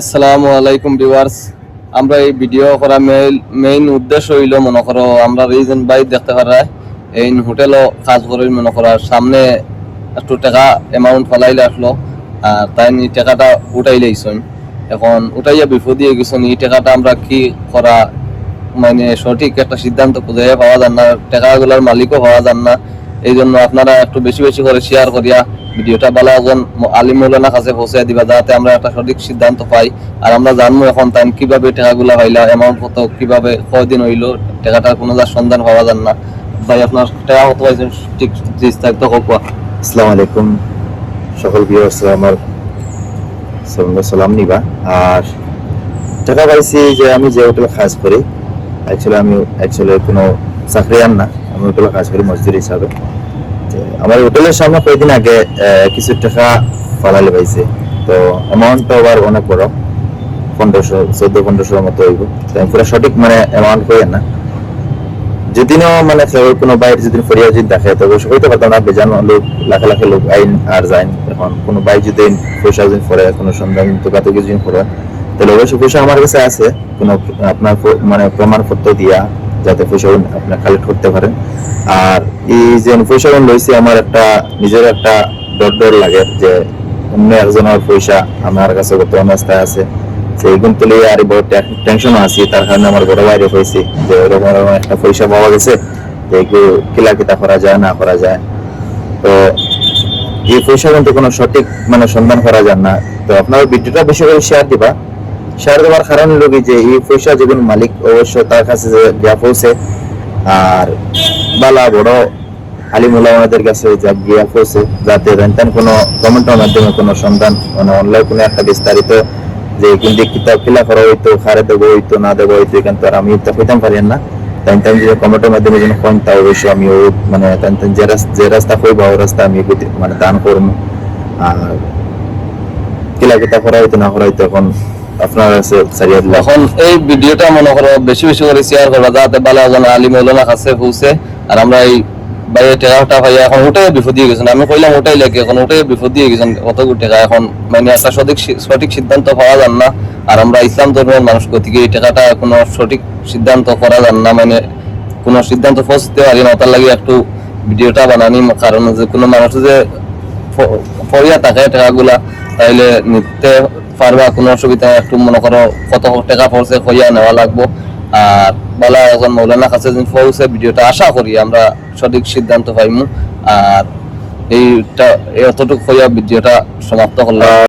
আসসালামু আলাইকুম ভিউয়ার্স। আমরা এই ভিডিও করা মেইন উদ্দেশ্য হইল মনে করো আমরা রিজন বাই দেখতে পারা এই হোটেলও কাজ করে মনে করো সামনে একটু টাকা অ্যামাউন্ট ফলাইলে আসলো, আর তাই নি টাকাটা উঠাই লাইছন। এখন উঠাইয়া বিপদ গেছেন, এই টাকাটা আমরা কি করা মানে সঠিক একটা সিদ্ধান্ত খুঁজে পাওয়া যান না, টাকাগুলোর মালিকও পাওয়া যান না। এই জন্য আপনারা একটু বেশি বেশি করে শেয়ার করিয়া ভিডিওটা ভালো একজন আলিম মৌলানা কাছে পৌঁছে দিবা, যাতে আমরা একটা সঠিক সিদ্ধান্ত পাই। আর আমরা জানব এখন তাই কীভাবে টাকাগুলো হইলা অ্যামাউন্ট কত, কীভাবে, কয়দিন হইল, টাকাটার কোনো যার সন্ধান পাওয়া যান না। ভাই, আপনার টাকা কত পাইছেন? ঠিক বিস্তারিত হোক আসসালামু আলাইকুম। সকল ভিউয়ার্স আমার সালাম নিবা। আর টাকা পাইছি যে আমি যে হোটেলে কাজ করি অ্যাকচুয়ালি আমি অ্যাকচুয়ালি কোনো চাকরিয়ান না। আমি কাজ করি মজদুর হিসাবে আমার সামনে কয়েকদিন আগে কিছু টাকা ফালালে পাইছে। তো আবার অনেক বড়, পনেরোশো পনেরোশোর মতো হইব। পুরো সঠিক মানে অ্যামাউন্ট না। যদিও মানে কোনো বাইরে যদি ফরিয়া যদি দেখে, তো অবশ্য হইতে পারতাম না, বেজান লোক, লাখে লাখে লোক আইন আর যাইন। এখন কোনো বাইক যদি পয়সা যদি পড়ে, কোনো সন্ধান তোকাতকি যদি পড়ে, তাহলে অবশ্য পয়সা আমার কাছে আছে। কোনো আপনার মানে প্রমাণপত্র দিয়া যাতে পয়সা আপনার কালেক্ট করতে পারেন। আর এই যে পয়সা লইছি আমার একটা, নিজের একটা ডর ডর লাগে যে অন্য একজনের পয়সা আমার কাছে কত অবস্থায় আছে। সেইগুন তুলে আর বড় টেনশন আছি, তার কারণে আমার বড় বাইরে হয়েছি যে ওরকম ওরকম একটা পয়সা পাওয়া গেছে যে কিলা কিতা করা যায়, না করা যায়। তো এই পয়সা কিন্তু কোনো সঠিক মানে সন্ধান করা যায় না। তো আপনার ভিডিওটা বেশি করে শেয়ার দিবা। শেয়ার দেওয়ার কারণ লোক যে এই পয়সা যেগুলো মালিক অবশ্য তার কাছে যে পৌঁছে, আর বালা বড় আলিমুল্লাহ ওনাদের কাছে যা গিয়া পৌঁছে, যাতে তেন কোনো কমেন্টের মাধ্যমে কোনো সন্ধান মানে অনলাইন কোনো একটা বিস্তারিত যে কিন্তু কিতাব কিলা করা হইতো, খারে দেবো হইতো, না দেবো হইতো, এখান তো আর আমি তা হইতাম পারি না। তাই তাই যে কমেন্টের মাধ্যমে যেন কোন তা অবশ্যই আমি ও মানে তাই তাই যে রাস্তা যে রাস্তা হইবা ও রাস্তা আমি মানে দান করব। আর কিলা কিতা করা হইতো, না করা হইতো, এখন আপনার কাছে সারিয়া এখন এই ভিডিওটা মনে করো বেশি বেশি করে শেয়ার করবা, যাতে ভালো একজন আলিম মৌলানা কাছে পৌঁছে, আর আমরা এই বাইরে টাকাটা পাই এখন ওটাই বিপদ দিয়ে গেছেন। আমি কইলাম ওটাই লাগে, এখন ওটাই বিপদ দিয়ে গেছেন কত টাকা। এখন মানে একটা সঠিক সঠিক সিদ্ধান্ত পাওয়া যান না, আর আমরা ইসলাম ধর্মের মানুষ গতিকে এই টাকাটা কোনো সঠিক সিদ্ধান্ত করা যান না। মানে কোনো সিদ্ধান্ত পৌঁছতে পারি না, তার লাগে একটু ভিডিওটা বানানি। কারণ যে কোনো মানুষ যে পড়িয়া থাকে টাকাগুলা, তাইলে নিতে পারবা, কোনো অসুবিধা একটু মনে করো কত টাকা পড়ছে হইয়া নেওয়া লাগবো। আর বলা একজন মৌলানা কাছে যদি পৌঁছে ভিডিওটা আশা করি আমরা সঠিক সিদ্ধান্ত পাইমু। আর এইটা এতটুকু হইয়া ভিডিওটা সমাপ্ত করলাম।